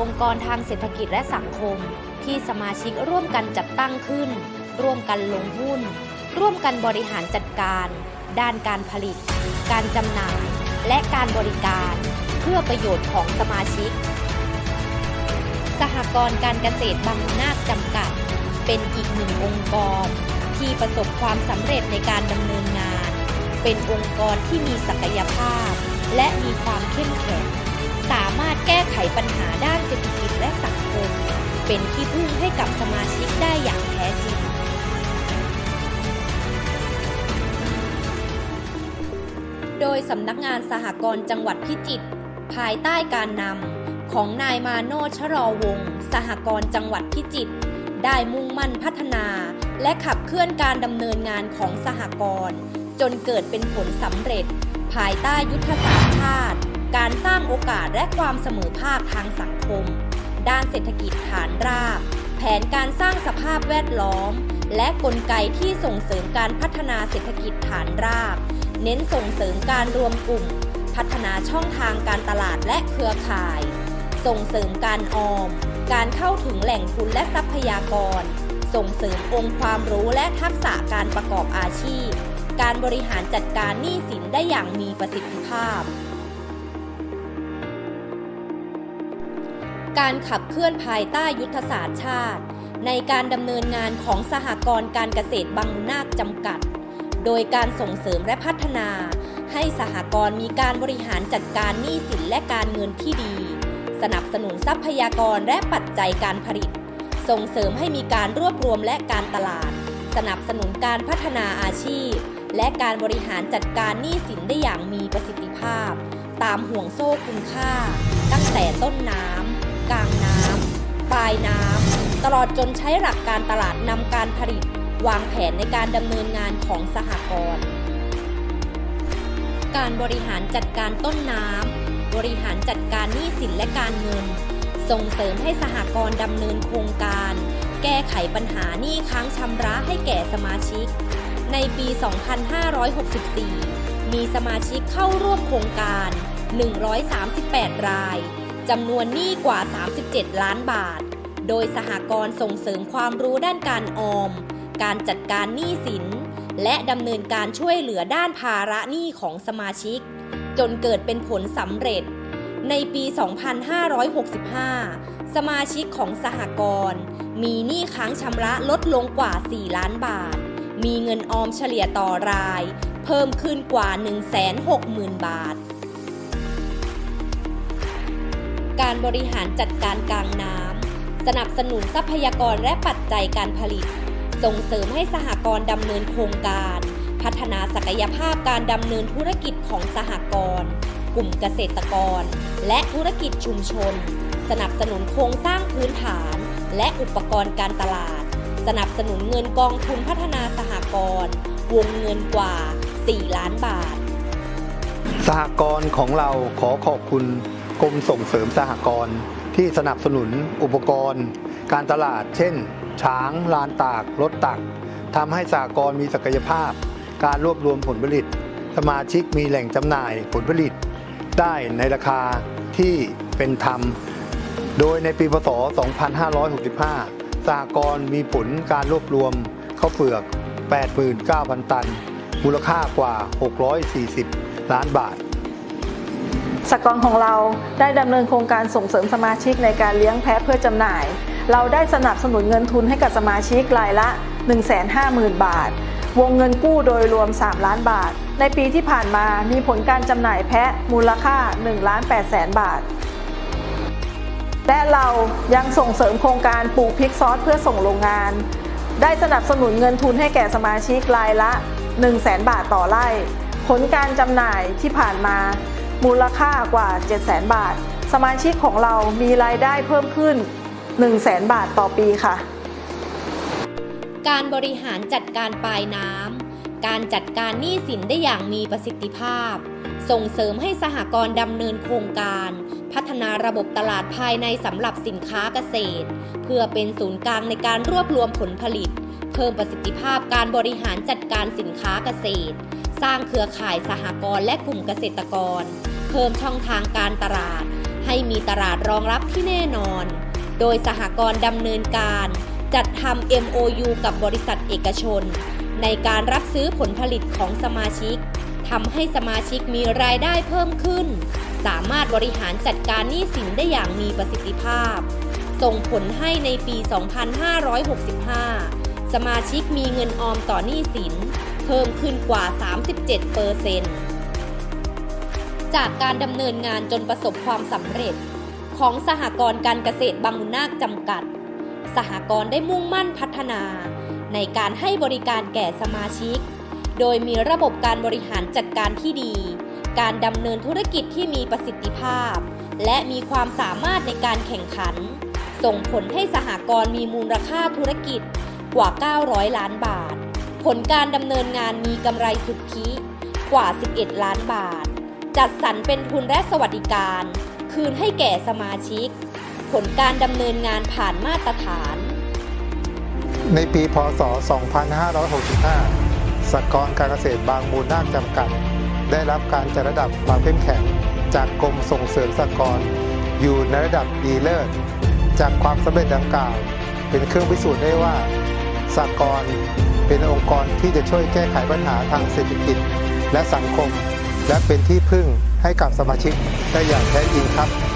องค์กรทางเศรษฐกิจและสังคม ที่สมาชิกร่วมกันจัดตั้งขึ้น ร่วมกันลงหุ้น ร่วมกันบริหารจัดการ ด้านการผลิต การจำหน่าย และการบริการ เพื่อประโยชน์ของสมาชิก สหกรณ์การเกษตรบางนาคจำกัด เป็นอีกหนึ่งองค์กร ที่ประสบความสำเร็จในการดำเนินงาน เป็นองค์กรที่มีศักยภาพ และมีความเข้มแข็ง สามารถแก้ไขปัญหาด้านเศรษฐกิจและสังคม เป็นที่พึ่งให้กับสมาชิกได้อย่างแท้จริง โดยสำนักงานสหกรณ์จังหวัดพิจิตรภายใต้การนำของนายมาโนชรอวงสหกรณ์จังหวัดพิจิตรได้มุ่งมั่นพัฒนา และขับเคลื่อนการดำเนินงานของสหกรณ์จนเกิดเป็นผลสำเร็จ ภายใต้ยุทธศาสตร์ชาติ การสร้างโอกาสและความเสมอภาคทางสังคม ด้านเศรษฐกิจฐานราก แผนการสร้างสภาพแวดล้อม และกลไกที่ส่งเสริมการพัฒนาเศรษฐกิจฐานราก เน้นส่งเสริมการรวมกลุ่ม พัฒนาช่องทางการตลาดและเครือข่าย ส่งเสริมการออม การเข้าถึงแหล่งทุนและทรัพยากร ส่งเสริมองค์ความรู้และทักษะการประกอบอาชีพ การบริหารจัดการหนี้สินได้อย่างมีประสิทธิภาพ การขับเคลื่อนภายใต้ยุทธศาสตร์ชาติ ในการดำเนินงานของสหกรณ์การเกษตรบางนาคจำกัด โดยการส่งเสริมและพัฒนา ให้สหกรณ์มีการบริหารจัดการหนี้สินและการเงินที่ดี สนับสนุนทรัพยากรและปัจจัยการผลิต ส่งเสริมให้มีการรวบรวมและการตลาด สนับสนุนการพัฒนาอาชีพ และการบริหารจัดการหนี้สินได้อย่างมีประสิทธิภาพ ตามห่วงโซ่คุณค่า ตั้งแต่ต้นน้ำ กลางน้ำปลายน้ำตลอดจนใช้หลักการตลาดนำการผลิต วางแผนในการดำเนินงานของสหกรณ์การบริหารจัดการต้นน้ำบริหารจัดการหนี้สินและการเงิน ส่งเสริมให้สหกรณ์ดำเนินโครงการ แก้ไขปัญหาหนี้ค้างชำระให้แก่สมาชิก ในปี 2564 มีสมาชิกเข้าร่วมโครงการ 138 ราย จำนวนหนี้กว่า 37 ล้านบาท โดยสหกรณ์ส่งเสริมความรู้ด้านการออม การจัดการหนี้สิน และดำเนินการช่วยเหลือด้านภาระหนี้ของสมาชิก จนเกิดเป็นผลสำเร็จ ในปี 2565 สมาชิกของสหกรณ์มีหนี้ค้างชำระลดลงกว่า 4 ล้านบาท มีเงินออมเฉลี่ยต่อราย เพิ่มขึ้นกว่า 160,000 บาท การบริหารจัดการกลางน้ำ สนับสนุนทรัพยากรและปัจจัยการผลิต ส่งเสริมให้สหกรณ์ดำเนินโครงการ พัฒนาศักยภาพการดำเนินธุรกิจของสหกรณ์กลุ่มเกษตรกร และธุรกิจชุมชน สนับสนุนโครงสร้างพื้นฐาน และอุปกรณ์การตลาด สนับสนุนเงินกองทุนพัฒนาสหกรณ์วงเงินกว่า 4 ล้านบาท สหกรณ์ของเราขอขอบคุณ กรมส่งเสริมสหกรณ์ที่สนับสนุนอุปกรณ์ การตลาด เช่น ช้าง ลานตาก รถตักทำให้สหกรณ์มีศักยภาพ การรวบรวมผลผลิต สมาชิกมีแหล่งจำหน่ายผลผลิต ได้ในราคาที่เป็นธรรม โดยในปีพศ 2565 สหกรณ์มีผลการรวบรวมข้าวเปลือก 89,000 ตัน มูลค่ากว่า 640 ล้านบาท สกรของเราได้ดำเนินโครงการส่งเสริมสมาชิกในการเลี้ยงแพะเพื่อจำหน่าย เราได้สนับสนุนเงินทุนให้กับสมาชิกรายละ 150,000 บาท วงเงินกู้โดยรวม 3 ล้านบาท ในปีที่ผ่านมามีผลการจำหน่ายแพะมูลค่า1ล้าน8แสนบาท และเรายังส่งเสริมโครงการปลูกพริกซอสเพื่อส่งโรงงาน ได้สนับสนุนเงินทุนให้แก่สมาชิกรายละ 1 0 0 0 0แบาทต่อไร่ ผลการจำหน่ายที่ผ่านมา มูลค่ากว่า 7 0 0 0 0 0 บาท สมาชิกของเรามีรายได้เพิ่มขึ้น 1 0 0 0 0แสนบาทต่อปีค่ะ การบริหารจัดการปลายน้ำ การจัดการหนี้สินได้อย่างมีประสิทธิภาพ ส่งเสริมให้สหกรณ์ดำเนินโครงการ พัฒนาระบบตลาดภายในสำหรับสินค้าเกษตร เพื่อเป็นศูนย์กลางในการรวบรวมผลผลิต เพิ่มประสิทธิภาพการบริหารจัดการสินค้าเกษตร สร้างเครือข่ายสหกรณ์และกลุ่มเกษตรกร เพิ่มช่องทางการตลาด ให้มีตลาดรองรับที่แน่นอน โดยสหกรณ์ดำเนินการ จัดทำ MOU กับบริษัทเอกชน ในการรับซื้อผลผลิตของสมาชิกทำให้สมาชิกมีรายได้เพิ่มขึ้น สามารถบริหารจัดการหนี้สินได้อย่างมีประสิทธิภาพ ส่งผลให้ในปี 2565 สมาชิกมีเงินออมต่อหนี้สิน เพิ่มขึ้นกว่า 37เปอร์เซนต์จากการดำเนินงานจนประสบความสำเร็จ ของสหกรณ์การเกษตรบางมุนนาคจำกัด สหกรณ์ได้มุ่งมั่นพัฒนา ในการให้บริการแก่สมาชิก โดยมีระบบการบริหารจัดการที่ดี การดำเนินธุรกิจที่มีประสิทธิภาพ และมีความสามารถในการแข่งขัน ส่งผลให้สหกรณ์มีมูลค่าธุรกิจกว่า 900 ล้านบาท ผลการดำเนินงานมีกำไรสุทธิกว่า 11 ล้านบาท จัดสรรเป็นทุนและสวัสดิการ คืนให้แก่สมาชิก ผลการดำเนินงานผ่านมาตรฐาน ในปี พศ 2565สหกรณ์การเกษตรบางมูลนาคจำกัด ได้รับการจัดระดับความเข้มแข็ง จากกรมส่งเสริมสหกรณ์อยู่ในระดับดีเลิศจากความสำเร็จดังกล่าว เป็นเครื่องพิสูจน์ได้ว่าสหกรณ์ เป็นองค์กรที่จะช่วยแก้ไขปัญหาทางเศรษฐกิจ และสังคม และเป็นที่พึ่งให้กับสมาชิกได้อย่างแท้จริงครับ